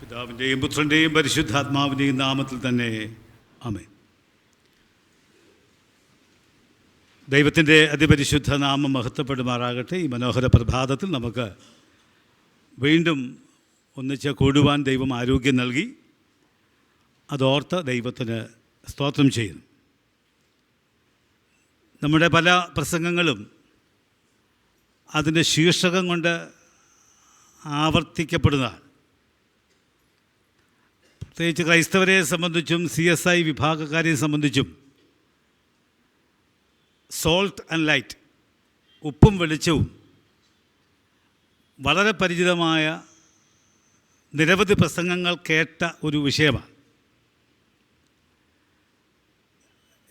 പിതാവിന്റെയും പുത്രന്റെയും പരിശുദ്ധാത്മാവിന്റെയും നാമത്തിൽ തന്നെ ആമേൻ. ദൈവത്തിന്റെ അതിപരിശുദ്ധ നാമം മഹത്വപ്പെടുമാറാകട്ടെ. ഈ മനോഹര പ്രഭാതത്തിൽ നമുക്ക് വീണ്ടും ഒന്നിച്ച് കൂടുവാൻ ദൈവം ആരോഗ്യം നൽകി. അതോർത്ത് ദൈവത്തിന് സ്തോത്രം ചെയ്യുന്നു. നമ്മുടെ പല പ്രസംഗങ്ങളും അതിന്റെ ശീർഷകം കൊണ്ട് ആവർത്തിക്കപ്പെടുന്നതാണ്. പ്രത്യേകിച്ച് ക്രൈസ്തവരെ സംബന്ധിച്ചും സി എസ് ഐ വിഭാഗക്കാരെ സംബന്ധിച്ചും സോൾട്ട് ആൻഡ് ലൈറ്റ് ഉപ്പും വെളിച്ചവും വളരെ പരിചിതമായ നിരവധി പ്രസംഗങ്ങൾ കേട്ട ഒരു വിഷയമാണ്.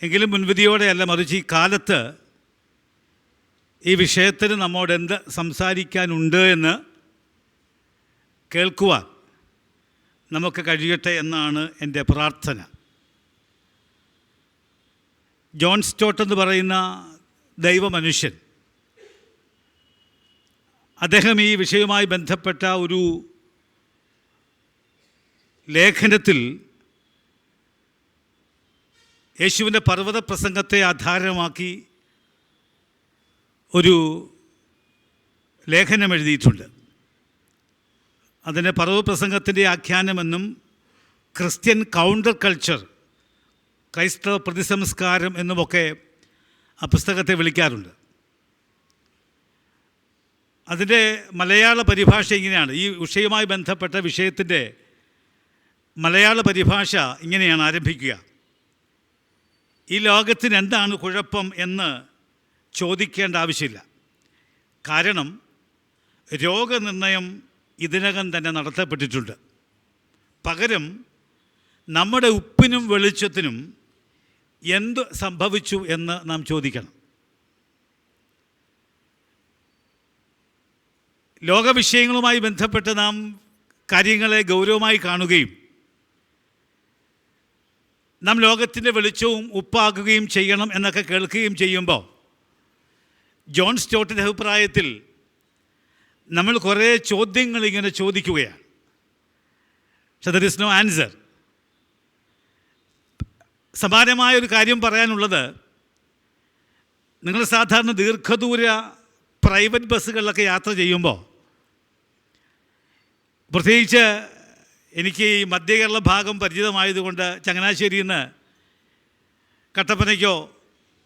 എങ്കിലും മുൻവിധിയോടെയല്ല മറിച്ച് ഈ കാലത്ത് ഈ വിഷയത്തിന് നമ്മോട് എന്ത് സംസാരിക്കാനുണ്ട് എന്ന് കേൾക്കുവാൻ നമുക്ക് കഴിയട്ടെ എന്നാണ് എന്റെ പ്രാർത്ഥന. ജോൺ സ്റ്റോട്ട് എന്ന് പറയുന്ന ദൈവമനുഷ്യൻ. അദ്ദേഹം ഈ വിഷയവുമായി ബന്ധപ്പെട്ട ഒരു ലേഖനത്തിൽ യേശുവിന്റെ പർവത പ്രസംഗത്തെ ആധാരമാക്കി ഒരു ലേഖനം എഴുതിയിട്ടുണ്ട്. അതിന്റെ പർവപ്രസംഗത്തിന്റെ ആഖ്യാനമെന്നും ക്രിസ്ത്യൻ കൗണ്ടർ കൾച്ചർ ക്രൈസ്തവ പ്രതിസംസ്കാരം എന്നുമൊക്കെ ആ പുസ്തകത്തെ വിളിക്കാറുണ്ട്. അതിന്റെ മലയാള പരിഭാഷ ഇങ്ങനെയാണ്. ഈ വിഷയവുമായി ബന്ധപ്പെട്ട വിഷയത്തിന്റെ മലയാള പരിഭാഷ ഇങ്ങനെയാണ് ആരംഭിക്കുക. ഈ ലോകത്തിന് എന്താണ് കുഴപ്പം എന്ന് ചോദിക്കേണ്ട ആവശ്യമില്ല. കാരണം രോഗനിർണയം ഇതിനകം തന്നെ നടത്തപ്പെട്ടിട്ടുണ്ട്. പകരം നമ്മുടെ ഉപ്പിനും വെളിച്ചത്തിനും എന്ത് സംഭവിച്ചു എന്ന് നാം ചോദിക്കണം. ലോകവിഷയങ്ങളുമായി ബന്ധപ്പെട്ട് നാം കാര്യങ്ങളെ ഗൗരവമായി കാണുകയും നാം ലോകത്തിന്റെ വെളിച്ചവും ഉപ്പാക്കുകയും ചെയ്യണം എന്നൊക്കെ കേൾക്കുകയും ചെയ്യുമ്പോൾ ജോൺ സ്റ്റോട്ടിന്റെ അഭിപ്രായത്തിൽ നമ്മൾ കുറേ ചോദ്യങ്ങൾ ഇങ്ങനെ ചോദിക്കുകയാണ്. പക്ഷെ ദർ ഇസ് നോ ആൻസർ സമാനമായ ഒരു കാര്യം പറയാനുള്ളത് നിങ്ങൾ സാധാരണ ദീർഘദൂര പ്രൈവറ്റ് ബസ്സുകളിലൊക്കെ യാത്ര ചെയ്യുമ്പോൾ പ്രത്യേകിച്ച് എനിക്ക് ഈ മധ്യകേരള ഭാഗം പരിചിതമായതുകൊണ്ട് ചങ്ങനാശ്ശേരിയിൽ നിന്ന് കട്ടപ്പനയ്ക്കോ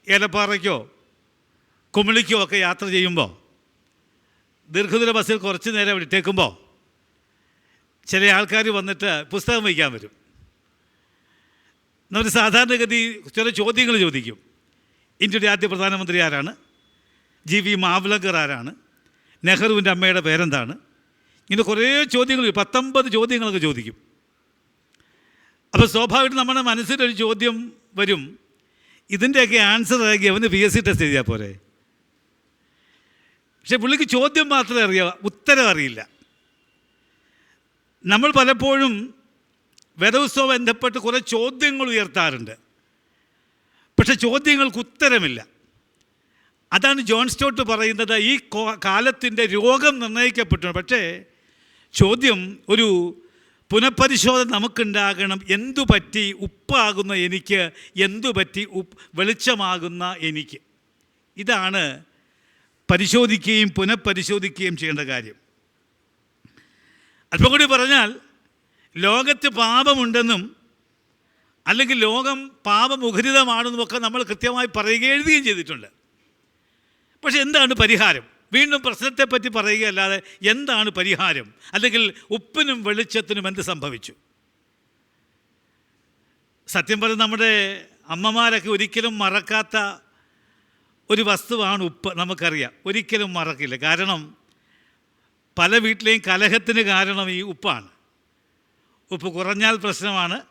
ഏലപ്പാറയ്ക്കോ കുമിളിക്കോ ഒക്കെ യാത്ര ചെയ്യുമ്പോൾ ദീർഘദൂര ബസ്സിൽ കുറച്ച് നേരം ഇട്ടേക്കുമ്പോൾ ചില ആൾക്കാർ വന്നിട്ട് പുസ്തകം വയ്ക്കാൻ വരും. നമ്മൾ സാധാരണഗതി ചില ചോദ്യങ്ങൾ ചോദിക്കും. ഇന്ത്യയുടെ ആദ്യ പ്രധാനമന്ത്രി ആരാണ്? ജി വി മാവ്ലങ്കർ ആരാണ്? നെഹ്റുവിന്റെ അമ്മയുടെ പേരെന്താണ്? ഇങ്ങനെ കുറേ ചോദ്യങ്ങൾ പത്തൊമ്പത് ചോദ്യങ്ങളൊക്കെ ചോദിക്കും. അപ്പോൾ സ്വാഭാവികമായിട്ട് നമ്മുടെ മനസ്സിലൊരു ചോദ്യം വരും. ഇതിന്റെയൊക്കെ ആൻസർ ആക്കി അവന് പി എസ് സി ടെസ്റ്റ് എഴുതിയാൽ പോരെ. പക്ഷെ പുള്ളിക്ക് ചോദ്യം മാത്രമേ അറിയാവൂ ഉത്തരം അറിയില്ല. നമ്മൾ പലപ്പോഴും വേദോത്സവം ബന്ധപ്പെട്ട് കുറേ ചോദ്യങ്ങൾ ഉയർത്താറുണ്ട്. പക്ഷെ ചോദ്യങ്ങൾക്ക് ഉത്തരമില്ല. അതാണ് ജോൺ സ്റ്റോട്ട് പറയുന്നത് ഈ കാലത്തിന്റെ രോഗം നിർണയിക്കപ്പെട്ടു പക്ഷേ ചോദ്യം ഒരു പുനഃപരിശോധന നമുക്കുണ്ടാകണം. എന്തു പറ്റി? ഉപ്പാകുന്ന എനിക്ക് എന്തു പറ്റി? ഉപ്പ് വെളിച്ചമാകുന്ന എനിക്ക്. ഇതാണ് പരിശോധിക്കുകയും പുനഃപരിശോധിക്കുകയും ചെയ്യേണ്ട കാര്യം. അല്പം കൂടി പറഞ്ഞാൽ ലോകത്ത് പാപമുണ്ടെന്നും അല്ലെങ്കിൽ ലോകം പാപമുഖരിതമാണെന്നും ഒക്കെ നമ്മൾ കൃത്യമായി പറയുകയും എഴുതുകയും ചെയ്തിട്ടുണ്ട്. പക്ഷെ എന്താണ് പരിഹാരം? വീണ്ടും പ്രശ്നത്തെപ്പറ്റി പറയുകയല്ലാതെ എന്താണ് പരിഹാരം? അല്ലെങ്കിൽ ഉപ്പിനും വെളിച്ചത്തിനും എന്ത് സംഭവിച്ചു? സത്യം പറഞ്ഞ് നമ്മുടെ അമ്മമാരൊക്കെ ഒരിക്കലും മറക്കാത്ത ഒരു വസ്തുവാണ് ഉപ്പ് നമുക്കറിയാം. ഒരിക്കലും മറക്കില്ല. കാരണം പല വീട്ടിലെയും കലഹത്തിന് കാരണം ഈ ഉപ്പാണ്. ഉപ്പ് കുറഞ്ഞാൽ പ്രശ്നമാണ്.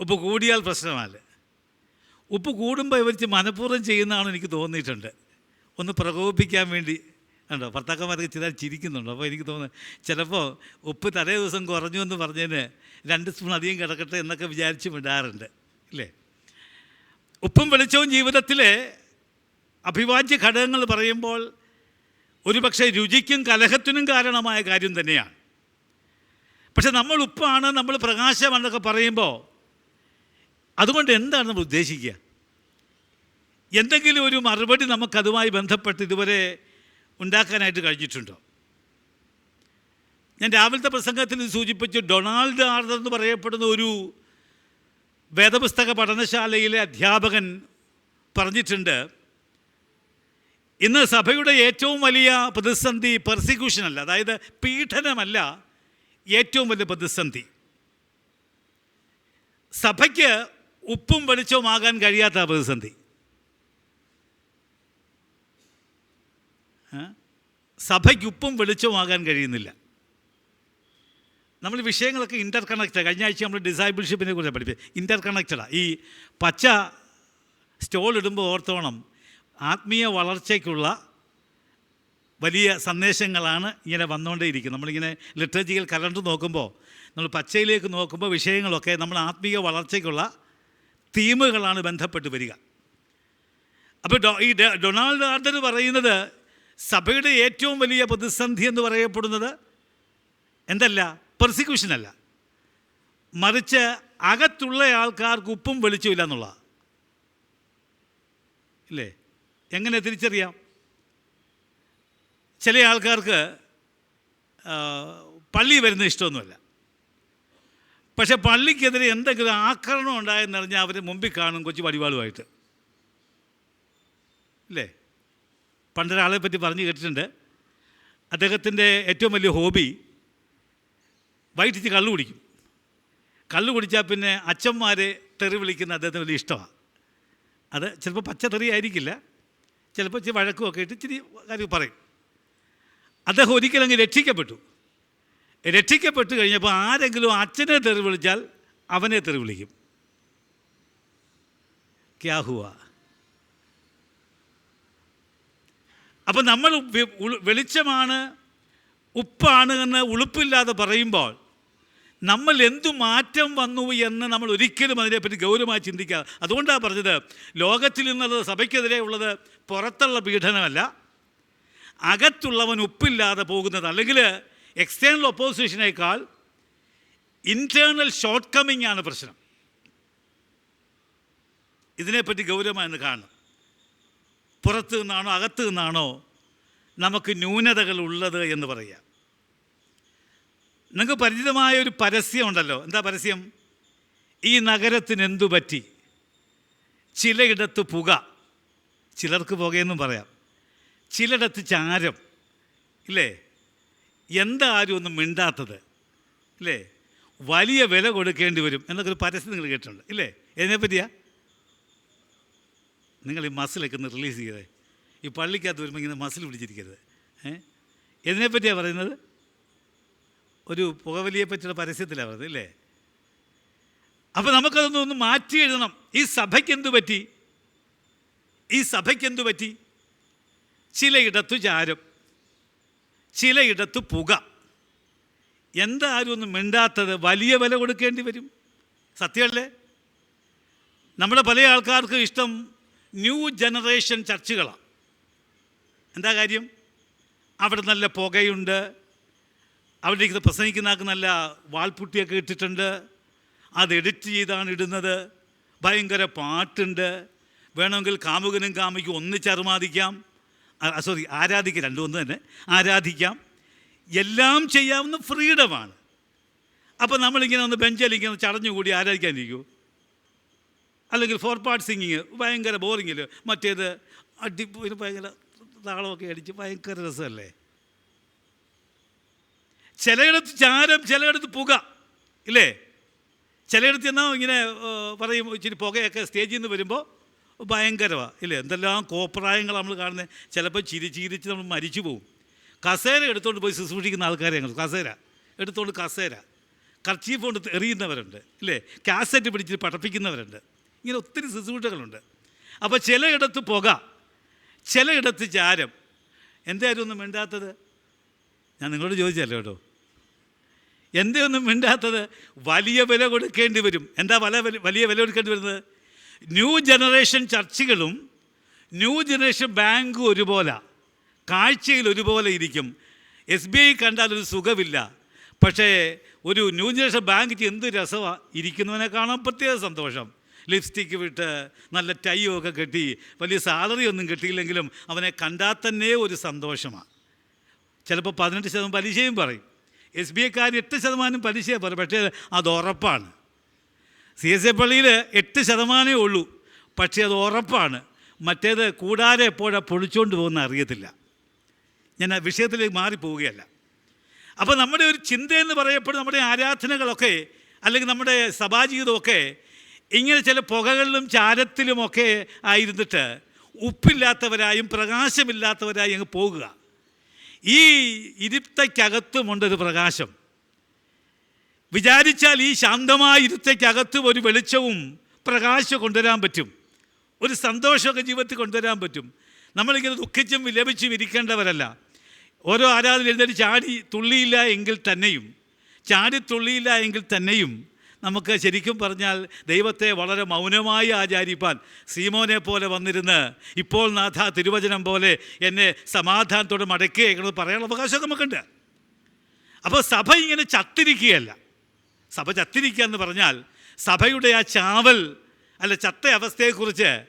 ഉപ്പ് കൂടിയാൽ പ്രശ്നമല്ല. ഉപ്പ് കൂടുമ്പോൾ ഇവർ മനഃപൂർവം ചെയ്യുന്നതാണ് എനിക്ക് തോന്നിയിട്ടുണ്ട്. ഒന്ന് പ്രകോപിപ്പിക്കാൻ വേണ്ടി ഉണ്ടോ ഭർത്താക്കന്മാരൊക്കെ ചില ചിരിക്കുന്നുണ്ട്. അപ്പോൾ എനിക്ക് തോന്നുന്നു ചിലപ്പോൾ ഉപ്പ് തലേ ദിവസം കുറഞ്ഞു എന്ന് പറഞ്ഞതിന് രണ്ട് സ്പൂൺ അധികം കിടക്കട്ടെ എന്നൊക്കെ വിചാരിച്ച് വിടാറുണ്ട്. ഇല്ലേ? ഉപ്പും വെളിച്ചവും ജീവിതത്തിലെ അഭിവാജ്യ ഘടകങ്ങൾ പറയുമ്പോൾ ഒരുപക്ഷെ രുചിക്കും കലഹത്തിനും കാരണമായ കാര്യം തന്നെയാണ്. പക്ഷെ നമ്മൾ ഉപ്പാണ് നമ്മൾ പ്രകാശമാണെന്നൊക്കെ പറയുമ്പോൾ അതുകൊണ്ട് എന്താണ് നമ്മൾ ഉദ്ദേശിക്കുക? എന്തെങ്കിലും ഒരു മറുപടി നമുക്കതുമായി ബന്ധപ്പെട്ട് ഇതുവരെ ഉണ്ടാക്കാനായിട്ട് കഴിഞ്ഞിട്ടുണ്ടോ? ഞാൻ രാവിലത്തെ പ്രസംഗത്തിൽ സൂചിപ്പിച്ചു ഡൊണാൾഡ് ആർദർ എന്ന് പറയപ്പെടുന്ന ഒരു വേദപുസ്തക പഠനശാലയിലെ അധ്യാപകൻ പറഞ്ഞിട്ടുണ്ട് ഇന്ന് സഭയുടെ ഏറ്റവും വലിയ പ്രതിസന്ധി പെർസിക്യൂഷൻ അല്ല അതായത് പീഡനമല്ല ഏറ്റവും വലിയ പ്രതിസന്ധി. സഭയ്ക്ക് ഉപ്പും വെളിച്ചവുമാകാൻ കഴിയാത്ത പ്രതിസന്ധി? സഭയ്ക്ക് ഉപ്പും വെളിച്ചവുമാകാൻ കഴിയുന്നില്ല. നമ്മൾ വിഷയങ്ങളൊക്കെ ഇന്റർ കണക്റ്റഡ് കഴിഞ്ഞ ആഴ്ച നമ്മൾ ഡിസൈബിൾഷിപ്പിനെ കുറിച്ച് പഠിപ്പിച്ചത്. ഇന്റർ കണക്റ്റഡാണ് ഈ പച്ച സ്റ്റോൾ ഇടുമ്പോൾ ഓർത്തോണം ആത്മീയ വളർച്ചയ്ക്കുള്ള വലിയ സന്ദേശങ്ങളാണ് ഇങ്ങനെ വന്നുകൊണ്ടേയിരിക്കുന്നത്. നമ്മളിങ്ങനെ ലിറ്ററേച്ചറിൽ കലണ്ടർ നോക്കുമ്പോൾ നമ്മൾ പച്ചയിലേക്ക് നോക്കുമ്പോൾ വിഷയങ്ങളൊക്കെ നമ്മൾ ആത്മീയ വളർച്ചയ്ക്കുള്ള തീമുകളാണ് ബന്ധപ്പെട്ട് വരിക. അപ്പോൾ ഈ ഡൊണാൾഡ് ആർഡർ പറയുന്നത് സഭയുടെ ഏറ്റവും വലിയ പ്രതിസന്ധി എന്ന് പറയപ്പെടുന്നത് എന്തല്ല? പെർസിക്യൂഷൻ അല്ല. മറിച്ച് അകത്തുള്ള ആൾക്കാർക്ക് ഉപ്പും വെളിച്ചമില്ല എന്നുള്ള ഇല്ലേ? എങ്ങനെ തിരിച്ചറിയാം? ചില ആൾക്കാർക്ക് പള്ളി വരുന്ന ഇഷ്ടമൊന്നുമല്ല. പക്ഷെ പള്ളിക്കെതിരെ എന്തെങ്കിലും ആക്രമണം ഉണ്ടായെന്നറിഞ്ഞാൽ അവർ മുമ്പിൽ കാണും കൊച്ചു വടിവാളുമായിട്ട്. ഇല്ലേ? പണ്ടൊരാളെ പറ്റി പറഞ്ഞു കേട്ടിട്ടുണ്ട്. അദ്ദേഹത്തിന്റെ ഏറ്റവും വലിയ ഹോബി വൈകിട്ട് കള്ളു കുടിക്കും. കള്ളു കുടിച്ചാൽ പിന്നെ അച്ഛന്മാരെ തെറി വിളിക്കുന്ന അദ്ദേഹത്തിന് വലിയ ഇഷ്ടമാണ് അത് ചിലപ്പോൾ പച്ച തെറി ആയിരിക്കില്ല ചിലപ്പോൾ ഇച്ചിരി വഴക്കുമൊക്കെ ഇട്ട് ഇച്ചിരി കാര്യം പറയും. അദ്ദേഹം ഒരിക്കലങ്ങ് രക്ഷിക്കപ്പെട്ടു. രക്ഷിക്കപ്പെട്ട് കഴിഞ്ഞപ്പോൾ ആരെങ്കിലും അച്ഛനെ തെറി വിളിച്ചാൽ അവനെ തെറി വിളിക്കും. ക്യാഹുവ അപ്പം നമ്മൾ വെളിച്ചമാണ് ഉപ്പാണ് എന്ന് ഉളുപ്പില്ലാതെ പറയുമ്പോൾ നമ്മൾ എന്തു മാറ്റം വന്നു എന്ന് നമ്മൾ ഒരിക്കലും അതിനെപ്പറ്റി ഗൗരവമായി ചിന്തിക്കാതെ അതുകൊണ്ടാണ് പറഞ്ഞത് ലോകത്തിൽ നിന്നുള്ളത് സഭയ്ക്കെതിരെ ഉള്ളത് പുറത്തുള്ള പീഡനമല്ല. അകത്തുള്ളവൻ ഉപ്പില്ലാതെ പോകുന്നത്. അല്ലെങ്കിൽ എക്സ്റ്റേണൽ ഒപ്പോസിഷനേക്കാൾ ഇന്റേർണൽ ഷോർട്ട് കമ്മിങ് ആണ് പ്രശ്നം. ഇതിനെപ്പറ്റി ഗൗരവമായി കാണണം. പുറത്തു നിന്നാണോ അകത്തു നിന്നാണോ നമുക്ക് ന്യൂനതകൾ ഉള്ളത് എന്ന് പറയാം നിങ്ങൾക്ക് പരിചിതമായ ഒരു പരസ്യം ഉണ്ടല്ലോ എന്താ പരസ്യം? ഈ നഗരത്തിന് എന്തു പറ്റി? ചിലയിടത്ത് പുക. ചിലർക്ക് പുകയെന്നും പറയാം. ചിലയിടത്ത് ചാരം. ഇല്ലേ? എന്താ ആരും ഒന്നും മിണ്ടാത്തത്. ഇല്ലേ? വലിയ വില കൊടുക്കേണ്ടി വരും എന്നൊക്കെ ഒരു പരസ്യം നിങ്ങൾ കേട്ടിട്ടുണ്ട്. ഇല്ലേ? ഇതിനെപ്പറ്റിയാ നിങ്ങൾ ഈ മസിലൊക്കെ ഒന്ന് റിലീസ് ചെയ്തേ. ഈ പള്ളിക്കകത്ത് വരുമ്പോൾ ഇങ്ങനെ മസിൽ പിടിച്ചിരിക്കരുത്. ഏ? ഇതിനെപ്പറ്റിയാണ് പറയുന്നത്? ഒരു പുകവലിയെ പറ്റിയുള്ള പരസ്യത്തിലാണ് പറഞ്ഞത് അല്ലേ അപ്പോൾ നമുക്കതൊന്നും ഒന്ന് മാറ്റി എഴുതണം. ഈ സഭയ്ക്ക് എന്തു പറ്റി? ഈ സഭയ്ക്ക് എന്തു പറ്റി? ചിലയിടത്തു ചാരം ചിലയിടത്തു പുക. എന്താരും ഒന്നും മിണ്ടാത്തത് വലിയ വില കൊടുക്കേണ്ടി വരും. സത്യമല്ലേ? നമ്മുടെ പല ആൾക്കാർക്കും ഇഷ്ടം ന്യൂ ജനറേഷൻ ചർച്ചുകളാണ് എന്താ കാര്യം? അവിടെ നല്ല പുകയുണ്ട് അവിടെ ഇരിക്കുന്ന പ്രസംഗിക്കുന്ന നല്ല വാൾപുട്ടിയൊക്കെ ഇട്ടിട്ടുണ്ട്. അത് എഡിറ്റ് ചെയ്താണ് ഇടുന്നത്. ഭയങ്കര പാട്ടുണ്ട്. വേണമെങ്കിൽ കാമുകനും കാമയ്ക്കും ഒന്നിച്ച് അറുമാദിക്കാം. സോറി ആരാധിക്കാം രണ്ടും ഒന്ന് തന്നെ ആരാധിക്കാം. എല്ലാം ചെയ്യാവുന്ന ഫ്രീഡമാണ്. അപ്പോൾ നമ്മളിങ്ങനെ ഒന്ന് ബെഞ്ചിൽ ഒന്ന് ചടഞ്ഞുകൂടി ആരാധിക്കാനിരിക്കൂ. അല്ലെങ്കിൽ ഫോർ പാർട്ട് സിംഗിങ് ഭയങ്കര ബോറിങ്ങില്ല മറ്റേത് അടി ഭയങ്കര താളമൊക്കെ അടിച്ച് ഭയങ്കര രസമല്ലേ? ചിലയിടത്ത് ചാരം ചിലയിടത്ത് പുക ഇല്ലേ? ചിലയിടത്ത് എന്നാൽ ഇങ്ങനെ പറയും ഇച്ചിരി പുകയൊക്കെ സ്റ്റേജിൽ നിന്ന് വരുമ്പോൾ ഭയങ്കരമാണ് ഇല്ലേ? എന്തെല്ലാം കോപ്രായങ്ങൾ നമ്മൾ കാണുന്നത് ചിലപ്പോൾ ചിരി ചിരിച്ച് നമ്മൾ മരിച്ചു പോകും കസേര എടുത്തുകൊണ്ട് പോയി ശുശ്രൂഷിക്കുന്ന ആൾക്കാരെ ഞങ്ങൾ കസേര. എടുത്തുകൊണ്ട് കസേര. കർച്ചീഫ് കൊണ്ട് എറിയുന്നവരുണ്ട് ഇല്ലേ? കാസറ്റ് പിടിച്ച് പടപ്പിക്കുന്നവരുണ്ട്. ഇങ്ങനെ ഒത്തിരി ശുശ്രൂഷകളുണ്ട്. അപ്പോൾ ചിലയിടത്ത് പുക ചിലയിടത്ത് ചാരം. എന്തായാലും ഒന്നും മിണ്ടാത്തത്? ഞാൻ നിങ്ങളോട് ചോദിച്ചല്ലോ കേട്ടോ. എന്തേ ഒന്നും മിണ്ടാത്തത് വലിയ വില കൊടുക്കേണ്ടി വരും. എന്താ വല വില- വലിയ വില കൊടുക്കേണ്ടി വരുന്നത്? ന്യൂ ജനറേഷൻ ചർച്ചുകളും ന്യൂ ജനറേഷൻ ബാങ്കും ഒരുപോലെ. കാഴ്ചയിൽ ഒരുപോലെ ഇരിക്കും. എസ് ബി ഐ കണ്ടാൽ ഒരു സുഖമില്ല പക്ഷേ ഒരു ന്യൂ ജനറേഷൻ ബാങ്ക് എന്ത് രസമാണ് ഇരിക്കുന്നവനെ കാണാൻ പ്രത്യേക സന്തോഷം. ലിപ്സ്റ്റിക്ക് വിട്ട് നല്ല ടൈയും ഒക്കെ കെട്ടി വലിയ സാലറി ഒന്നും കിട്ടിയില്ലെങ്കിലും അവനെ കണ്ടാൽ തന്നെ ഒരു സന്തോഷമാണ് ചിലപ്പോൾ പതിനെട്ട് ശതമാനം പലിശയും പറയും. എസ് ബി എക്കാർ എട്ട് ശതമാനം പലിശയാണ് പറയും പക്ഷേ അത് ഉറപ്പാണ്. സി എസ് എ പള്ളിയിൽ എട്ട് ശതമാനമേ ഉള്ളൂ പക്ഷേ അത് ഉറപ്പാണ്. മറ്റേത് കൂടാതെ എപ്പോഴാണ് പൊളിച്ചുകൊണ്ട് പോകുന്ന അറിയത്തില്ല. ഞാൻ ആ വിഷയത്തിലേക്ക് മാറിപ്പോവുകയല്ല. അപ്പോൾ നമ്മുടെ ഒരു ചിന്തയെന്ന് പറയപ്പെടും നമ്മുടെ ആരാധനകളൊക്കെ അല്ലെങ്കിൽ നമ്മുടെ സഭാജീവിതമൊക്കെ ഇങ്ങനെ ചില പുകകളിലും ചാരത്തിലുമൊക്കെ ആയിരുന്നിട്ട് ഉപ്പില്ലാത്തവരായും പ്രകാശമില്ലാത്തവരായും അങ്ങ് പോകുക. ഈ ഇരുത്തയ്ക്കകത്തുമുണ്ടൊരു പ്രകാശം. വിചാരിച്ചാൽ ഈ ശാന്തമായ ഇരുത്തയ്ക്കകത്തും ഒരു വെളിച്ചവും പ്രകാശം കൊണ്ടുവരാൻ പറ്റും. ഒരു സന്തോഷമൊക്കെ ജീവിതത്തിൽ കൊണ്ടുവരാൻ പറ്റും. നമ്മളിങ്ങനെ ദുഃഖിച്ചും വിലപിച്ചും ഇരിക്കേണ്ടവരല്ല. ഓരോ ആരാധന എഴുന്നേറ്റ് ചാടി തുള്ളിയില്ല എങ്കിൽ തന്നെയും. ചാടി തുള്ളിയില്ല എങ്കിൽ തന്നെയും നമുക്ക് ശരിക്കും പറഞ്ഞാൽ ദൈവത്തെ വളരെ മൗനമായി ആചാരിപ്പാൻ സീമോനെ പോലെ വന്നിരുന്ന് ഇപ്പോൾ നാഥ തിരുവചനം പോലെ എന്നെ സമാധാനത്തോടെ മടക്കുകയെന്ന് പറയാനുള്ള അവകാശം നമുക്കുണ്ട്. അപ്പോൾ സഭ ഇങ്ങനെ ചത്തിരിക്കുകയല്ല. സഭ ചത്തിരിക്കുക എന്ന് പറഞ്ഞാൽ സഭയുടെ ആ ചാവൽ അല്ല ചത്ത അവസ്ഥയെക്കുറിച്ച്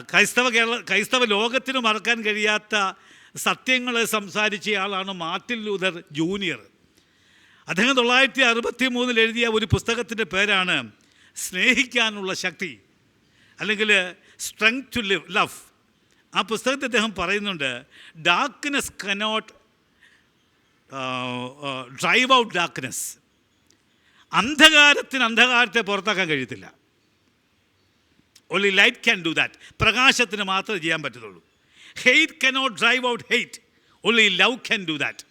ക്രൈസ്തവ കേരള ക്രൈസ്തവ ലോകത്തിന് മറക്കാൻ കഴിയാത്ത സത്യങ്ങളെ സംസാരിച്ചയാളാണ് മാർട്ടിൻ ലൂതർ ജൂനിയർ. അദ്ദേഹം തൊള്ളായിരത്തി അറുപത്തി മൂന്നിൽ എഴുതിയ ഒരു പുസ്തകത്തിന്റെ പേരാണ് സ്നേഹിക്കാനുള്ള ശക്തി അല്ലെങ്കിൽ സ്ട്രെങ്ത് ടു ലിവ് ലവ് ആ പുസ്തകത്തിൽ അദ്ദേഹം പറയുന്നുണ്ട് darkness cannot drive out darkness അന്ധകാരത്തിന് അന്ധകാരത്തെ പുറത്താക്കാൻ കഴിയത്തില്ല. Only light can do that പ്രകാശത്തിന് മാത്രമേ ചെയ്യാൻ പറ്റത്തുള്ളൂ. Hate cannot drive out hate only love can do that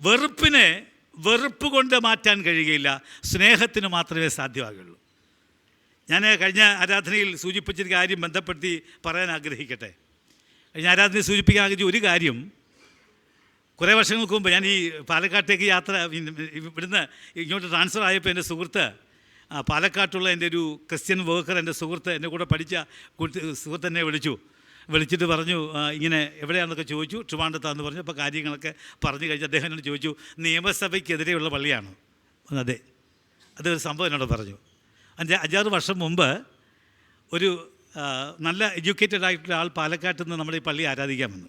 വെറുപ്പിനെ വെറുപ്പ് കൊണ്ട് മാറ്റാൻ കഴിയുകയില്ല. സ്നേഹത്തിന് മാത്രമേ സാധ്യമാകുള്ളൂ ഞാൻ കഴിഞ്ഞ ആരാധനയിൽ സൂചിപ്പിച്ചൊരു കാര്യം ബന്ധപ്പെടുത്തി പറയാൻ ആഗ്രഹിക്കട്ടെ. കഴിഞ്ഞ ആരാധനയിൽ സൂചിപ്പിക്കാൻ ആഗ്രഹിച്ച ഒരു കാര്യം കുറേ വർഷങ്ങൾക്ക് മുമ്പ് ഞാൻ ഈ പാലക്കാട്ടേക്ക് യാത്ര ഇവിടുന്ന് ഇങ്ങോട്ട് ട്രാൻസ്ഫർ ആയപ്പോൾ എന്റെ സുഹൃത്ത് പാലക്കാട്ടുള്ള എന്റെ ഒരു ക്രിസ്ത്യൻ വർക്കർ എന്റെ സുഹൃത്ത് എന്റെ കൂടെ പഠിച്ച സുഹൃത്ത് എന്നെ വിളിച്ചു. വിളിച്ചിട്ട് പറഞ്ഞു ഇങ്ങനെ എവിടെയാണെന്നൊക്കെ ചോദിച്ചു ട്രിവാണ്ടത്താന്ന് പറഞ്ഞു അപ്പോൾ കാര്യങ്ങളൊക്കെ പറഞ്ഞു കഴിഞ്ഞ് അദ്ദേഹം എന്നോട് ചോദിച്ചു നിയമസഭയ്ക്കെതിരെയുള്ള പള്ളിയാണ്? അതെ. അതൊരു സംഭവം എന്നോട് പറഞ്ഞു. അഞ്ച് അഞ്ചാറ് വർഷം മുമ്പ് ഒരു നല്ല എഡ്യൂക്കേറ്റഡ് ആയിട്ടുള്ള ആൾ പാലക്കാട്ട് നിന്ന് നമ്മുടെ ഈ പള്ളി ആരാധിക്കാൻ വന്നു.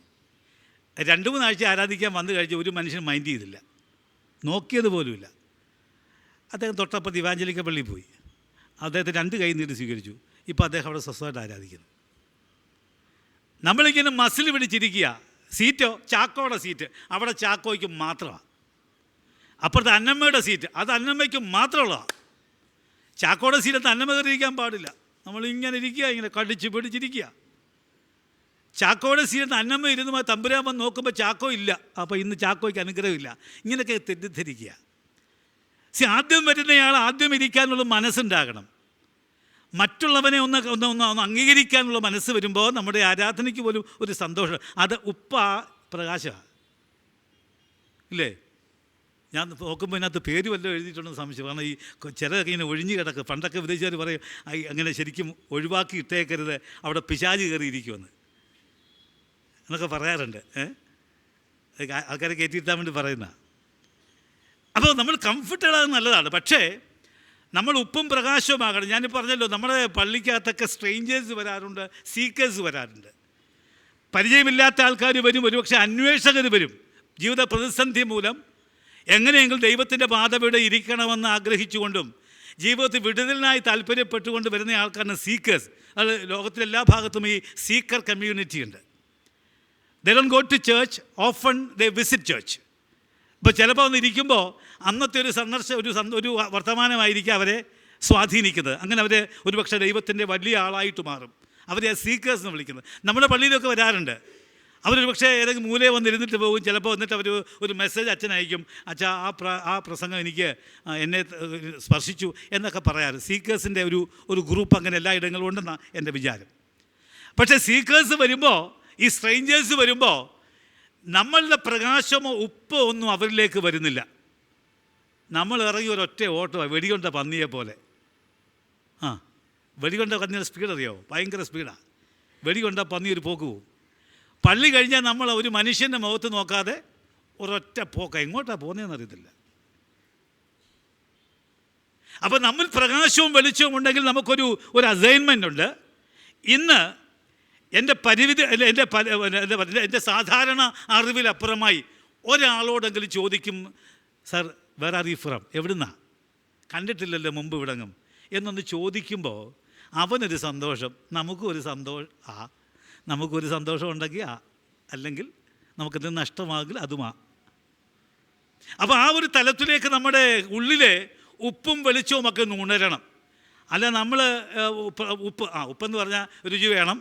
രണ്ട് മൂന്നാഴ്ച ആരാധിക്കാൻ വന്നു കഴിഞ്ഞ് ഒരു മനുഷ്യൻ മൈൻഡ് ചെയ്തില്ല. നോക്കിയത് പോലുമില്ല. അദ്ദേഹം തൊട്ടപ്പുറത്ത് ഇവാഞ്ചലിക്ക പള്ളിയിൽ പോയി. അദ്ദേഹത്തെ രണ്ട് കൈ നീട്ടി സ്വീകരിച്ചു. ഇപ്പോൾ അദ്ദേഹം അവിടെ സ്വസ്ഥമായിട്ട് ആരാധിക്കുന്നു. നമ്മളിങ്ങനെ മസിൽ പിടിച്ചിരിക്കുക. സീറ്റോ? ചാക്കോയുടെ സീറ്റ്. അവിടെ ചാക്കോയ്ക്ക് മാത്രമാണ് അപ്പുറത്തെ അന്നമ്മയുടെ സീറ്റ്. അത് അന്നമ്മയ്ക്ക് മാത്രമുള്ളതാണ് ചാക്കോയുടെ സീറ്റത്ത് അന്നമ്മ കയറിയിരിക്കാൻ പാടില്ല. നമ്മളിങ്ങനെ ഇരിക്കുക ഇങ്ങനെ കടിച്ച് പിടിച്ചിരിക്കുക. ചാക്കോയുടെ സീറ്റ് അന്നമ്മ ഇരുന്ന് തമ്പുരാമ്പം നോക്കുമ്പോൾ ചാക്കോ ഇല്ല. അപ്പോൾ ഇന്ന് ചാക്കോയ്ക്ക് അനുഗ്രഹമില്ല. ഇങ്ങനെയൊക്കെ തെറ്റിദ്ധരിക്കുക. സി ആദ്യം വരുന്നയാൾ ആദ്യം ഇരിക്കാനുള്ള മനസ്സുണ്ടാകണം. മറ്റുള്ളവനെ ഒന്ന് ഒന്ന് ഒന്ന് ഒന്ന് അംഗീകരിക്കാനുള്ള മനസ്സ് വരുമ്പോൾ നമ്മുടെ ആരാധനയ്ക്ക് പോലും ഒരു സന്തോഷം. അത് ഉപ്പ പ്രകാശമാണ്. ഇല്ലേ? ഞാൻ നോക്കുമ്പോൾ ഇതിനകത്ത് പേര് വല്ലതും എഴുതിയിട്ടുണ്ടെന്ന് സംശയം. കാരണം ഈ ചിലതൊക്കെ ഇങ്ങനെ ഒഴിഞ്ഞു കിടക്കുക പണ്ടൊക്കെ വിദേശക്കാർ പറയും "ഐ, അങ്ങനെ ശരിക്കും ഒഴിവാക്കി ഇട്ടേക്കരുത്. അവിടെ പിശാജ് കയറിയിരിക്കുമെന്ന് എന്നൊക്കെ പറയാറുണ്ട്. ഏഹ് ആൾക്കാരെ കയറ്റിയിരുത്താൻ വേണ്ടി പറയുന്ന അപ്പോൾ നമ്മൾ കംഫർട്ടബിൾ ആകുന്നത് നല്ലതാണ്. പക്ഷേ നമ്മൾ ഉപ്പും പ്രകാശവുമാകണം. ഞാൻ പറഞ്ഞല്ലോ നമ്മുടെ പള്ളിക്കകത്തൊക്കെ സ്ട്രേഞ്ചേഴ്സ് വരാറുണ്ട് സീക്കേഴ്സ് വരാറുണ്ട്. പരിചയമില്ലാത്ത ആൾക്കാർ വരും ഒരുപക്ഷെ അന്വേഷകർ വരും. ജീവിത പ്രതിസന്ധി മൂലം എങ്ങനെയെങ്കിലും ദൈവത്തിന്റെ പാതവിടെ ഇരിക്കണമെന്ന് ആഗ്രഹിച്ചുകൊണ്ടും ജീവിതത്തിൽ വിടുതലിനായി താല്പര്യപ്പെട്ടുകൊണ്ട് വരുന്ന ആൾക്കാരാണ് സീക്കേഴ്സ് അത് ലോകത്തിലെ എല്ലാ ഭാഗത്തും ഈ സീക്കർ കമ്മ്യൂണിറ്റി ഉണ്ട്. They go to church often they visit church ഇപ്പോൾ ചിലപ്പോൾ ഒന്ന് ഇരിക്കുമ്പോൾ അന്നത്തെ ഒരു സന്ദർശ ഒരു ഒരു വർത്തമാനമായിരിക്കും അവരെ സ്വാധീനിക്കുന്നത്. അങ്ങനെ അവർ ഒരുപക്ഷെ ദൈവത്തിന്റെ വലിയ ആളായിട്ട് മാറും. അവരെ സീക്കേഴ്സ് എന്ന് വിളിക്കുന്നത്. നമ്മുടെ പള്ളിയിലൊക്കെ വരാറുണ്ട്. അവരൊരു പക്ഷേ ഏതെങ്കിലും മൂലയെ വന്നിരുന്നിട്ട് പോകും. ചിലപ്പോൾ വന്നിട്ട് അവർ ഒരു മെസ്സേജ് അച്ഛനയക്കും അച്ഛാ ആ പ്ര ആ പ്രസംഗം എനിക്ക് എന്നെ സ്പർശിച്ചു എന്നൊക്കെ പറയാറ്. സീക്കേഴ്സിന്റെ ഒരു ഒരു ഗ്രൂപ്പ് അങ്ങനെ എല്ലാ ഇടങ്ങളും ഉണ്ടെന്നാണ് എന്റെ വിചാരം. പക്ഷേ സീക്കേഴ്സ് വരുമ്പോൾ ഈ സ്ട്രെയിഞ്ചേഴ്സ് വരുമ്പോൾ നമ്മളുടെ പ്രകാശമോ ഉപ്പോ ഒന്നും അവരിലേക്ക് വരുന്നില്ല. നമ്മൾ ഇറങ്ങി ഒരൊറ്റ ഓട്ടോ വെടികൊണ്ട പന്നിയെ പോലെ. ആ വെടികൊണ്ട പന്നിയുടെ സ്പീഡ് അറിയാമോ ഭയങ്കര സ്പീഡാണ് വെടികൊണ്ട പന്നി ഒരു പോക്ക് പോവും. പള്ളി കഴിഞ്ഞാൽ നമ്മൾ ഒരു മനുഷ്യന്റെ മുഖത്ത് നോക്കാതെ ഒരൊറ്റ പോക്ക. എങ്ങോട്ടാണ് പോകുന്നതെന്ന് അറിയത്തില്ല. അപ്പോൾ നമ്മൾ പ്രകാശവും വെളിച്ചവും ഉണ്ടെങ്കിൽ നമുക്കൊരു ഒരു അസൈൻമെന്റ് ഉണ്ട്. ഇന്ന് എന്റെ പരിമിതി അല്ല എന്റെ എന്റെ സാധാരണ അറിവിലപ്പുറമായി ഒരാളോടെങ്കിലും ചോദിക്കും സർ വേറെ ആർ യു ഫ്രം എവിടുന്നാ? കണ്ടിട്ടില്ലല്ലോ മുമ്പ് വിടങ്ങും എന്നൊന്ന് ചോദിക്കുമ്പോൾ അവനൊരു സന്തോഷം നമുക്കും ഒരു സന്തോഷം ആ നമുക്കൊരു സന്തോഷം ഉണ്ടെങ്കിൽ ആ അല്ലെങ്കിൽ നമുക്കത് നഷ്ടമാകിൽ അതുമാ. അപ്പോൾ ആ ഒരു തലത്തിലേക്ക് നമ്മുടെ ഉള്ളിലെ ഉപ്പും വെളിച്ചവും ഒക്കെ ഉണരണം അല്ല നമ്മൾ ഉപ്പ് ഉപ്പ് ആ ഉപ്പെന്ന് പറഞ്ഞാൽ രുചി വേണം.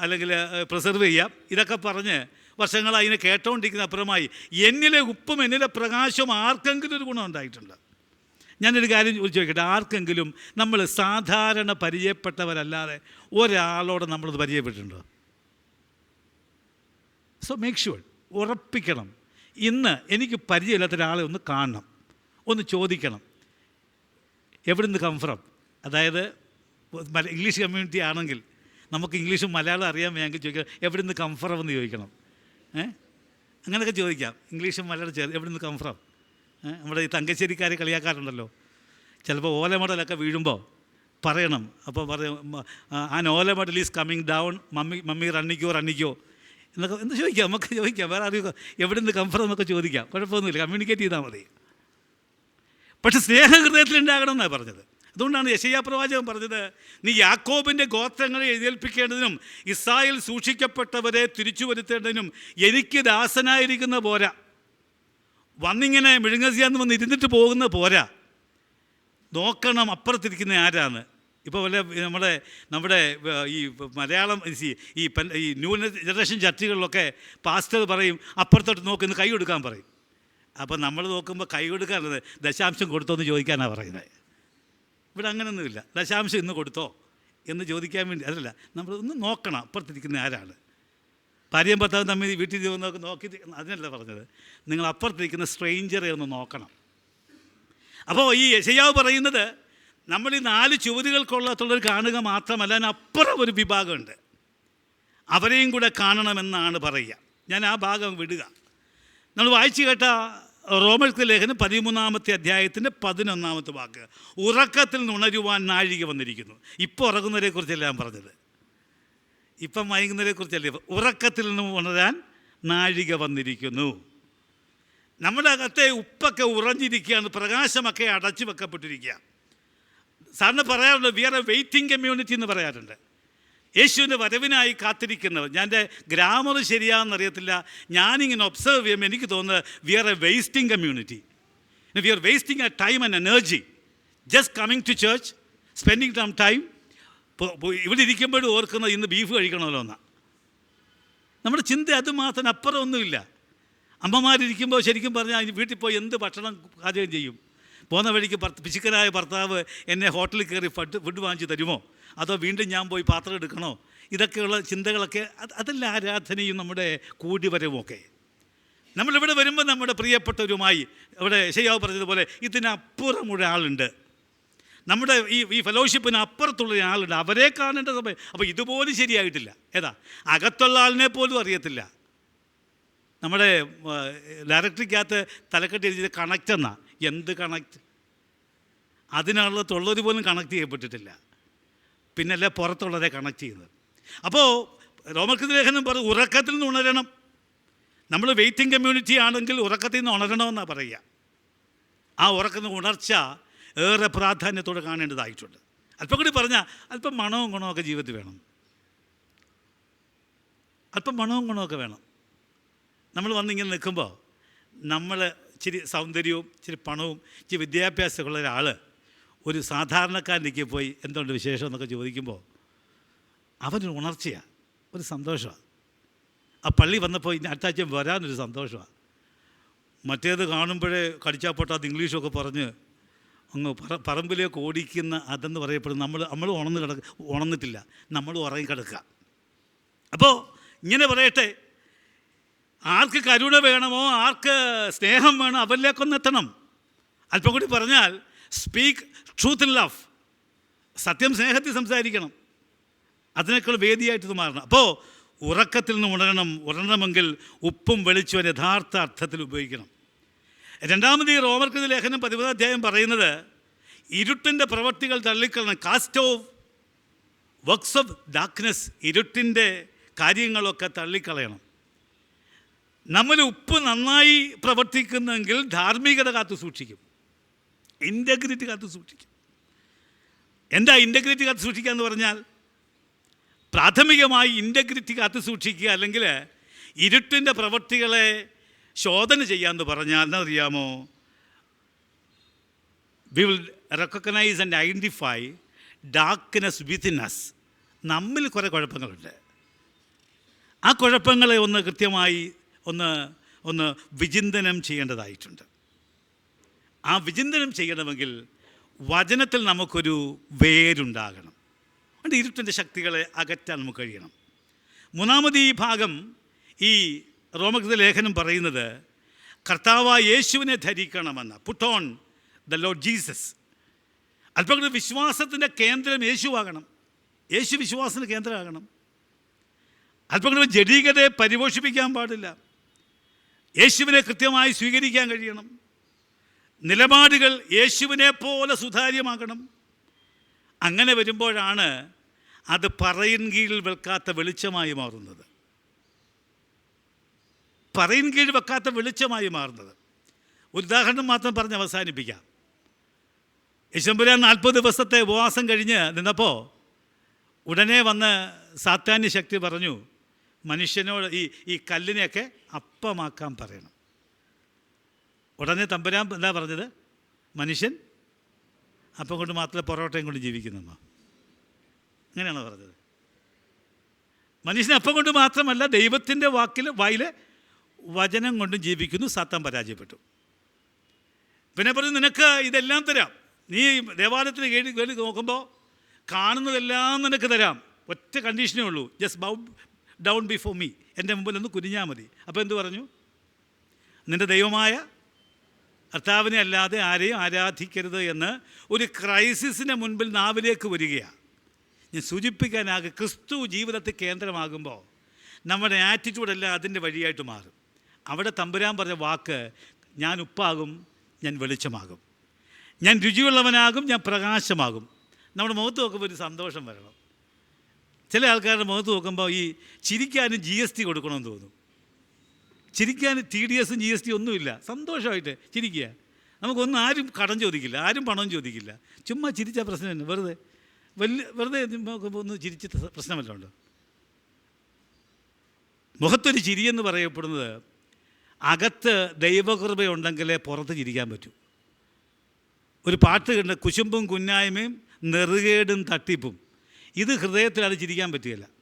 അല്ലെങ്കിൽ പ്രിസർവ് ചെയ്യാം. ഇതൊക്കെ പറഞ്ഞ് വർഷങ്ങളായി അതിനെ കേട്ടോണ്ടിരിക്കുന്ന അപ്പുറമായി എന്നിലെ ഉപ്പും എന്നിലെ പ്രകാശവും ആർക്കെങ്കിലും ഒരു ഗുണം ഉണ്ടായിട്ടുണ്ട്? ഞാനൊരു കാര്യം ചോദിക്കട്ടെ ആർക്കെങ്കിലും നമ്മൾ സാധാരണ പരിചയപ്പെട്ടവരല്ലാതെ ഒരാളോട് നമ്മളത് പരിചയപ്പെട്ടിട്ടുണ്ടോ? സോ മേക്ക് ഷുവർ ഉറപ്പിക്കണം. ഇന്ന് എനിക്ക് പരിചയമില്ലാത്ത ഒരാളെ ഒന്ന് കാണണം. ഒന്ന് ചോദിക്കണം. എവിടുന്ന് കംഫ്രം അതായത് ഇംഗ്ലീഷ് കമ്മ്യൂണിറ്റി ആണെങ്കിൽ നമുക്ക് ഇംഗ്ലീഷും മലയാളം അറിയാൻ വേണമെങ്കിൽ ചോദിക്കാം നിന്ന് കംഫറം എന്ന് ചോദിക്കണം. ഏ? അങ്ങനെയൊക്കെ ചോദിക്കാം. ഇംഗ്ലീഷും മലയാളം ചേർ എവിടുന്ന് കംഫ്രം ഏഹ് നമ്മുടെ ഈ തങ്കശ്ശേരിക്കാരെ കളിയാക്കാറുണ്ടല്ലോ. ചിലപ്പോൾ ഓലമടലൊക്കെ വീഴുമ്പോൾ പറയണം. അപ്പോൾ പറയും an ഓലമടൽ is coming down mummy mummy റണ്ണിക്കോ റണ്ണിക്കോ. എന്നൊക്കെ എന്ന് ചോദിക്കാം നമുക്ക് ചോദിക്കാം. വേറെ അറിയുക എവിടെ നിന്ന് കംഫർട്ട് എന്നൊക്കെ ചോദിക്കാം. കുഴപ്പമൊന്നുമില്ല. കമ്മ്യൂണിക്കേറ്റ് ചെയ്താൽ മതി. പക്ഷെ സ്നേഹഹൃദയത്തിലുണ്ടാകണം എന്നാണ് പറഞ്ഞത്. അതുകൊണ്ടാണ് യശയ്യ പ്രവാചകൻ പറഞ്ഞത് നീ യാക്കോബിന്റെ ഗോത്രങ്ങളെ എഴുന്നേൽപ്പിക്കേണ്ടതിനും ഇസ്രായേൽ സൂക്ഷിക്കപ്പെട്ടവരെ തിരിച്ചു വരുത്തേണ്ടതിനും എനിക്ക് ദാസനായിരിക്കുന്ന പോരാ. വന്നിങ്ങനെ മിഴുങ്ങസിയാന്ന് വന്ന് ഇരുന്നിട്ട് പോകുന്ന പോരാ. നോക്കണം അപ്പുറത്തിരിക്കുന്ന ആരാണ് ഇപ്പോൾ വല്ല നമ്മുടെ നമ്മുടെ ഈ മലയാളം ഈ- ഈ ന്യൂ ജനറേഷൻ ചർച്ചകളിലൊക്കെ പാസ്റ്റർ പറയും അപ്പുറത്തോട്ട് നോക്കുന്ന കൈ കൊടുക്കാൻ പറയും. അപ്പോൾ നമ്മൾ നോക്കുമ്പോൾ കൈ കൊടുക്കാറുള്ളത് ദശാംശം കൊടുത്തോ എന്ന് ചോദിക്കാനാണ് പറയുന്നത് ഇവിടെ അങ്ങനെയൊന്നുമില്ല ദശാംശം ഇന്ന് കൊടുത്തോ എന്ന് ചോദിക്കാൻ വേണ്ടി അതല്ല നമ്മൾ ഒന്ന് നോക്കണം. അപ്പുറത്തിരിക്കുന്ന ആരാണ്? ഭാര്യയും ഭർത്താവും തമ്മിൽ വീട്ടിൽ നോക്കി നോക്കി അതിനല്ല പറഞ്ഞത്. നിങ്ങൾ അപ്പുറത്തിരിക്കുന്ന സ്ട്രെയിഞ്ചറെ ഒന്ന് നോക്കണം. അപ്പോൾ ഈ യശയാവ് പറയുന്നത് നമ്മൾ ഈ നാല് ചുവരുകൾക്കുള്ളതുള്ളവർ കാണുക മാത്രമല്ല അതിനപ്പുറം ഒരു വിഭാഗമുണ്ട്. അവരെയും കൂടെ കാണണമെന്നാണ് പറയുക. ഞാൻ ആ ഭാഗം വിടുക. നമ്മൾ വായിച്ചു കേട്ട റോമർക്ക് ലേഖനം പതിമൂന്നാമത്തെ അധ്യായത്തിന്റെ പതിനൊന്നാമത്തെ വാക്ക്. ഉറക്കത്തിൽ ഉണരുവാൻ നാഴിക വന്നിരിക്കുന്നു. ഇപ്പോൾ ഉറങ്ങുന്നവരെ കുറിച്ചല്ല ഞാൻ പറഞ്ഞത്? ഇപ്പം മയങ്ങുന്നതിനെ കുറിച്ചല്ല ഉറക്കത്തിൽ നിന്ന് ഉണരാൻ നാഴിക വന്നിരിക്കുന്നു. നമ്മുടെ അകത്തെ ഉപ്പൊക്കെ ഉറഞ്ഞിരിക്കുകയാണ് പ്രകാശമൊക്കെ അടച്ചു വെക്കപ്പെട്ടിരിക്കുക സാറിന് പറയാറുണ്ട് we are a waiting community എന്ന് പറയാറുണ്ട്. യേശുവിന്റെ വരവിനായി കാത്തിരിക്കുന്നവർ ഞാൻ എന്റെ ഗ്രാമർ ശരിയാണെന്നറിയത്തില്ല ഞാനിങ്ങനെ ഒബ്സർവ് ചെയ്യുമ്പോൾ എനിക്ക് തോന്നുന്നത് we are a wasting community we are wasting a time and energy just coming to church spending some time ഇവിടെ ഇരിക്കുമ്പോഴും ഓർക്കുന്നത് ഇന്ന് ബീഫ് കഴിക്കണമല്ലോ എന്നാണ് നമ്മുടെ ചിന്ത അത് മാത്രം അപ്പുറം ഒന്നുമില്ല. അമ്മമാരിയ്ക്കുമ്പോൾ ശരിക്കും പറഞ്ഞാൽ വീട്ടിൽ പോയി എന്ത് ഭക്ഷണം പാചകം ചെയ്യും? പോകുന്ന വഴിക്ക് ഭർത്ത പിശുക്കനായ ഭർത്താവ് എന്നെ ഹോട്ടലിൽ കയറി ഫുഡ് ഫുഡ് വാങ്ങിച്ച് തരുമോ? അതോ വീണ്ടും ഞാൻ പോയി പാത്രം എടുക്കണോ? ഇതൊക്കെയുള്ള ചിന്തകളൊക്കെ അത് അതല്ല ആരാധനയും നമ്മുടെ കൂടിവരവുമൊക്കെ. നമ്മളിവിടെ വരുമ്പോൾ നമ്മുടെ പ്രിയപ്പെട്ടവരുമായി ഇവിടെ ശരിയാവ് പറഞ്ഞതുപോലെ ഇതിനപ്പുറം ഒരാളുണ്ട് നമ്മുടെ ഈ ഈ ഫെലോഷിപ്പിന് അപ്പുറത്തുള്ള ഒരാളുണ്ട്. അവരെ കാണേണ്ട സമയം. അപ്പോൾ ഇതുപോലും ശരിയായിട്ടില്ല. ഏതാ? അകത്തുള്ള ആളിനെ പോലും അറിയത്തില്ല. നമ്മുടെ ഡയറക്ടറിക്കകത്ത് തലക്കെട്ട് എഴുതിയത് കണക്റ്റ് എന്നാ എന്ത് കണക്റ്റ്? അതിനുള്ള തൊള്ളൊരു പോലും കണക്ട് ചെയ്യപ്പെട്ടിട്ടില്ല. പിന്നല്ലേ പുറത്തുള്ളതെ കണക്ട് ചെയ്യുന്നത്. അപ്പോൾ റോമർക്കത്ത് ലേഖനം പറഞ്ഞു ഉറക്കത്തിൽ നിന്ന് ഉണരണം. നമ്മൾ വെയ്റ്റിംഗ് കമ്മ്യൂണിറ്റി ആണെങ്കിൽ ഉറക്കത്തിൽ നിന്ന് ഉണരണമെന്നാണ് പറയുക. ആ ഉറക്കുന്ന ഉണർച്ച ഏറെ പ്രാധാന്യത്തോടെ കാണേണ്ടതായിട്ടുണ്ട്. അല്പം കൂടി പറഞ്ഞാൽ അല്പം മണവും ഗുണമൊക്കെ ജീവിതത്തിൽ വേണം. അല്പം മണവും ഗുണമൊക്കെ വേണം. നമ്മൾ വന്നിങ്ങനെ നിൽക്കുമ്പോൾ നമ്മൾ ഇച്ചിരി സൗന്ദര്യവും ഇച്ചിരി പണവും ഇച്ചിരി വിദ്യാഭ്യാസമുള്ള ഒരാൾ ഒരു സാധാരണക്കാരനിലേക്ക് പോയി എന്തുണ്ട് വിശേഷം എന്നൊക്കെ ചോദിക്കുമ്പോൾ അവനൊരു ഉണർച്ചയാണ് ഒരു സന്തോഷമാണ് ആ പള്ളി വന്നപ്പോൾ ഇനി അടുത്താഴ്ച വരാനൊരു സന്തോഷമാണ് മറ്റേത് കാണുമ്പോഴേ കടിച്ചാൽ പൊട്ടാത്ത ഇംഗ്ലീഷൊക്കെ പറഞ്ഞ് അങ്ങ് പറ പറമ്പിലേക്ക് ഓടിക്കുന്ന അതെന്ന് പറയപ്പെടുന്നു നമ്മൾ നമ്മൾ ഉണർന്ന് കിടക്ക ഉണർന്നിട്ടില്ല നമ്മൾ ഉറങ്ങി കിടക്കുക അപ്പോൾ ഇങ്ങനെ പറയട്ടെ ആർക്ക് കരുണ വേണമോ ആർക്ക് സ്നേഹം വേണോ അവരിലേക്കൊന്നെത്തണം. അല്പം കൂടി പറഞ്ഞാൽ സ്പീക്ക് ട്രൂത്ത് ഇൻ ലവ്. സത്യം സ്നേഹത്തിൽ സംസാരിക്കണം. അതിനേക്കാൾ വേദിയായിട്ട് ഇത് മാറണം. അപ്പോൾ ഉറക്കത്തിൽ നിന്ന് ഉണരണം ഉണരണമെങ്കിൽ ഉപ്പും വെളിച്ചവും യഥാർത്ഥ അർത്ഥത്തിൽ ഉപയോഗിക്കണം. രണ്ടാമത് ഈ റോമർക്ക് ലേഖനം പതിമൂന്നാം അധ്യായം പറയുന്നത് ഇരുട്ടിന്റെ പ്രവൃത്തികൾ തള്ളിക്കളണം cast off works of darkness ഇരുട്ടിന്റെ കാര്യങ്ങളൊക്കെ തള്ളിക്കളയണം. നമ്മൾ ഉപ്പ് നന്നായി പ്രവർത്തിക്കുന്നെങ്കിൽ ധാർമ്മികത കാത്തു സൂക്ഷിക്കും ഇന്റഗ്രിറ്റി കാത്തു സൂക്ഷിക്കും. എന്താ ഇന്റഗ്രിറ്റി കാത്തു സൂക്ഷിക്കുക എന്ന് പറഞ്ഞാൽ പ്രാഥമികമായി ഇന്റഗ്രിറ്റി കാത്തു സൂക്ഷിക്കുക അല്ലെങ്കിൽ ഇരുട്ടിന്റെ പ്രവൃത്തികളെ ശോധന ചെയ്യാമെന്ന് പറഞ്ഞാൽ എന്നറിയാമോ? We will recognise and identify darkness within us നമ്മിൽ കുറേ കുഴപ്പങ്ങളുണ്ട്. ആ കുഴപ്പങ്ങളെ ഒന്ന് കൃത്യമായി ഒന്ന് ഒന്ന് വിചിന്തനം ചെയ്യേണ്ടതായിട്ടുണ്ട്. ആ വിചിന്തനം ചെയ്യണമെങ്കിൽ വചനത്തിൽ നമുക്കൊരു വേരുണ്ടാകണം. അതുകൊണ്ട് ഇരുട്ടിന്റെ ശക്തികളെ അകറ്റാൻ നമുക്ക് കഴിയണം. മൂന്നാമത് ഈ ഭാഗം ഈ റോമകൃത ലേഖനം പറയുന്നത് കർത്താവായ യേശുവിനെ ധരിക്കണമെന്ന്. Put on the Lord Jesus അല്പം വിശ്വാസത്തിന്റെ കേന്ദ്രം യേശുവാകണം. യേശു വിശ്വാസത്തിന് കേന്ദ്രമാകണം. അല്പം ജഡീകതയെ പരിപോഷിപ്പിക്കാൻ പാടില്ല. യേശുവിനെ കൃത്യമായി സ്വീകരിക്കാൻ കഴിയണം. നിലപാടുകൾ യേശുവിനെ പോലെ സുതാര്യമാകണം. അങ്ങനെ വരുമ്പോഴാണ് അത് പറയിൻ കീഴിൽ വെക്കാത്ത വെളിച്ചമായി മാറുന്നത്. പറയിൻ കീഴിൽ വെക്കാത്ത വെളിച്ചമായി മാറുന്നത്. ഉദാഹരണം മാത്രം പറഞ്ഞ് അവസാനിപ്പിക്കാം. യശമ്പുരാൻ നാൽപ്പത് ദിവസത്തെ ഉപവാസം കഴിഞ്ഞ് നിന്നപ്പോൾ ഉടനെ വന്ന് സാത്താന്യ ശക്തി പറഞ്ഞു മനുഷ്യനോട് ഈ ഈ കല്ലിനെയൊക്കെ അപ്പമാക്കാൻ പറയണം. ഉടനെ തമ്പുരാൻ എന്താ പറഞ്ഞത്? മനുഷ്യൻ അപ്പം കൊണ്ട് മാത്രമേ പൊറോട്ടയും കൊണ്ട് ജീവിക്കുന്നമ്മ അങ്ങനെയാണോ പറഞ്ഞത്? മനുഷ്യനെ അപ്പം കൊണ്ട് മാത്രമല്ല ദൈവത്തിന്റെ വാക്കിൽ വായിൽ വചനം കൊണ്ടും ജീവിക്കുന്നു സത്തം പരാജയപ്പെട്ടു. പിന്നെ പറഞ്ഞു നിനക്ക് ഇതെല്ലാം തരാം. നീ ദേവാലയത്തിന് കയറി കയറി നോക്കുമ്പോൾ കാണുന്നതെല്ലാം നിനക്ക് തരാം. ഒറ്റ കണ്ടീഷനേ ഉള്ളൂ. Just bow down before me എന്റെ മുമ്പിൽ ഒന്ന് കുനിഞ്ഞാൽ മതി. അപ്പോൾ എന്ത് പറഞ്ഞു? നിന്റെ ദൈവമായ കർത്താവിനെ അല്ലാതെ ആരെയും ആരാധിക്കരുത് എന്ന് ഒരു ക്രൈസിസിന് മുൻപിൽ നാവിലേക്ക് വരികയാണ്. ഞാൻ സൂചിപ്പിക്കാനാകെ ക്രിസ്തു ജീവിതത്തെ കേന്ദ്രമാകുമ്പോൾ നമ്മുടെ ആറ്റിറ്റ്യൂഡെല്ലാം അതിന്റെ വഴിയായിട്ട് മാറും. അവിടെ തമ്പുരാൻ പറഞ്ഞ വാക്ക് ഞാൻ ഉപ്പാകും ഞാൻ വെളിച്ചമാകും. ഞാൻ രുചിയുള്ളവനാകും ഞാൻ പ്രകാശമാകും. നമ്മുടെ മുഖത്ത് നോക്കുമ്പോൾ ഒരു സന്തോഷം വരണം. ചില ആൾക്കാരുടെ മുഖത്ത് നോക്കുമ്പോൾ ഈ ചിരിക്കാനും ജി എസ് ടി കൊടുക്കണമെന്ന് തോന്നും. ചിരിക്കാൻ ടി ഡി എസും ജി എസ് ടി ഒന്നുമില്ല. സന്തോഷമായിട്ട് ചിരിക്കുക. നമുക്കൊന്നും ആരും കടം ചോദിക്കില്ല. ആരും പണം ചോദിക്കില്ല. ചുമ്മാ ചിരിച്ച പ്രശ്നം തന്നെ വെറുതെ. വലിയ വെറുതെ ഒന്ന് ചിരിച്ച പ്രശ്നമല്ല ഉണ്ട് മുഖത്തൊരു ചിരിയെന്ന് പറയപ്പെടുന്നത് അകത്ത് ദൈവകൃപയുണ്ടെങ്കിലേ പുറത്ത് ചിരിക്കാൻ പറ്റൂ. ഒരു പാട്ട് കണ്ട് കുശുമ്പും കുന്നായ്മയും നെറുകേടും തട്ടിപ്പും. ഇത് ഹൃദയത്തിൽ അത് ചിരിക്കാൻ പറ്റുകയില്ല.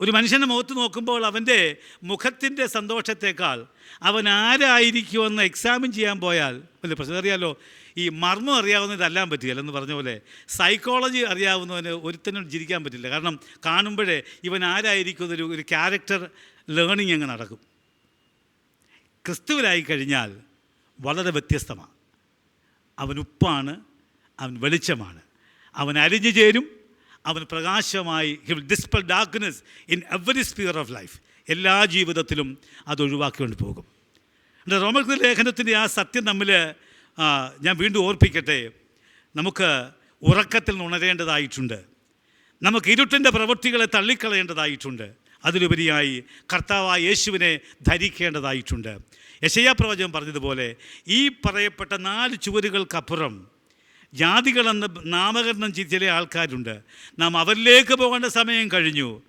ഒരു മനുഷ്യന്റെ മുഖത്ത് നോക്കുമ്പോൾ അവന്റെ മുഖത്തിന്റെ സന്തോഷത്തേക്കാൾ അവൻ ആരായിരിക്കുമെന്ന് എക്സാമിൻ ചെയ്യാൻ പോയാൽ അല്ലെ പ്രശ്നം? അറിയാലോ ഈ മർമ്മം അറിയാവുന്നത് അല്ലാൻ എന്ന് പറഞ്ഞ പോലെ സൈക്കോളജി അറിയാവുന്നവന് ഒരുത്തനും ചിരിക്കാൻ പറ്റില്ല. കാരണം കാണുമ്പോഴേ ഇവൻ ആരായിരിക്കും ഒരു ക്യാരക്ടർ ലേണിംഗ് അങ്ങ് നടക്കും. ക്രിസ്തുവിലായി കഴിഞ്ഞാൽ വളരെ വ്യത്യസ്തമാണ്. അവൻ ഉപ്പാണ് അവൻ വെളിച്ചമാണ്. അവൻ അരിഞ്ഞു ചേരും അവൻ പ്രകാശമായി he will dispel darkness in every sphere of life എല്ലാ ജീവിതത്തിലും അത് ഒഴിവാക്കിക്കൊണ്ട് പോകും. എന്റെ റോമകൃത ലേഖനത്തിന്റെ ആ സത്യം തമ്മിൽ ഞാൻ വീണ്ടും ഓർപ്പിക്കട്ടെ. നമുക്ക് ഉറക്കത്തിൽ ഉണരേണ്ടതായിട്ടുണ്ട്. നമുക്ക് ഇരുട്ടിന്റെ പ്രവൃത്തികളെ തള്ളിക്കളയേണ്ടതായിട്ടുണ്ട്. അതിലുപരിയായി കർത്താവായ യേശുവിനെ ധരിക്കേണ്ടതായിട്ടുണ്ട്. യശയാ പ്രവചനം പറഞ്ഞതുപോലെ ഈ പറയപ്പെട്ട നാല് ചുവരുകൾക്കപ്പുറം ജാതികളെന്ന് നാമകരണം ചെയ്ത ചില ആൾക്കാരുണ്ട്. നാം അവരിലേക്ക് പോകേണ്ട സമയം കഴിഞ്ഞു.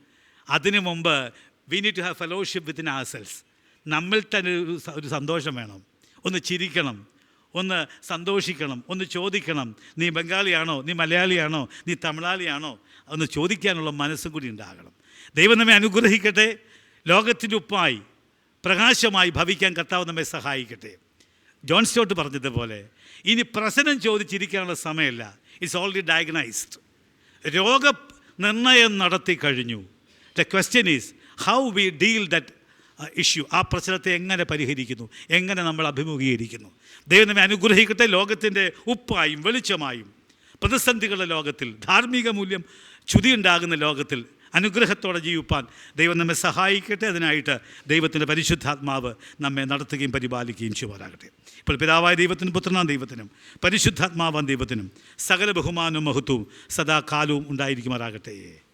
അതിനു മുമ്പ് we need to have fellowship within ourselves നമ്മിൽ തന്നെ ഒരു ഒരു സന്തോഷം വേണം. ഒന്ന് ചിരിക്കണം. ഒന്ന് സന്തോഷിക്കണം. ഒന്ന് ചോദിക്കണം. നീ ബംഗാളിയാണോ? നീ മലയാളിയാണോ? നീ തമിഴാളിയാണോ? ഒന്ന് ചോദിക്കാനുള്ള മനസ്സും കൂടി ഉണ്ടാകണം. ദൈവം നമ്മെ അനുഗ്രഹിക്കട്ടെ. ലോകത്തിന്റെ ഉപ്പായി പ്രകാശമായി ഭവിക്കാൻ കർത്താവ് നമ്മെ സഹായിക്കട്ടെ. ജോൺ സ്റ്റോട്ട് പറഞ്ഞതുപോലെ ഇനി പ്രശ്നം ചോദിച്ചിരിക്കാനുള്ള സമയമല്ല. ഇറ്റ്സ് ഓൾറെഡി ഡയഗ്നൈസ്ഡ് രോഗ നിർണയം നടത്തി കഴിഞ്ഞു. The question is how we deal that issue ആ പ്രശ്നത്തെ എങ്ങനെ പരിഹരിക്കുന്നു? എങ്ങനെ നമ്മൾ അഭിമുഖീകരിക്കുന്നു? ദൈവം നമ്മെ അനുഗ്രഹിക്കട്ടെ ലോകത്തിന്റെ ഉപ്പായും വെളിച്ചമായും. പ്രതിസന്ധികളുടെ ലോകത്തിൽ ധാർമ്മിക മൂല്യം ചുതിയുണ്ടാകുന്ന ലോകത്തിൽ അനുഗ്രഹത്തോടെ ജീവിപ്പാൻ ദൈവം നമ്മെ സഹായിക്കട്ടെ. അതിനായിട്ട് ദൈവത്തിന്റെ പരിശുദ്ധാത്മാവ് നമ്മെ നടത്തുകയും പരിപാലിക്കുകയും ചെയ്യുവാനാകട്ടെ ഇപ്പോൾ പിതാവായ ദൈവത്തിനും പുത്രനാം ദൈവത്തിനും പരിശുദ്ധാത്മാവാൻ ദൈവത്തിനും സകല ബഹുമാനവും മഹത്വവും സദാകാലവും ഉണ്ടായിരിക്കുമാറാകട്ടെ.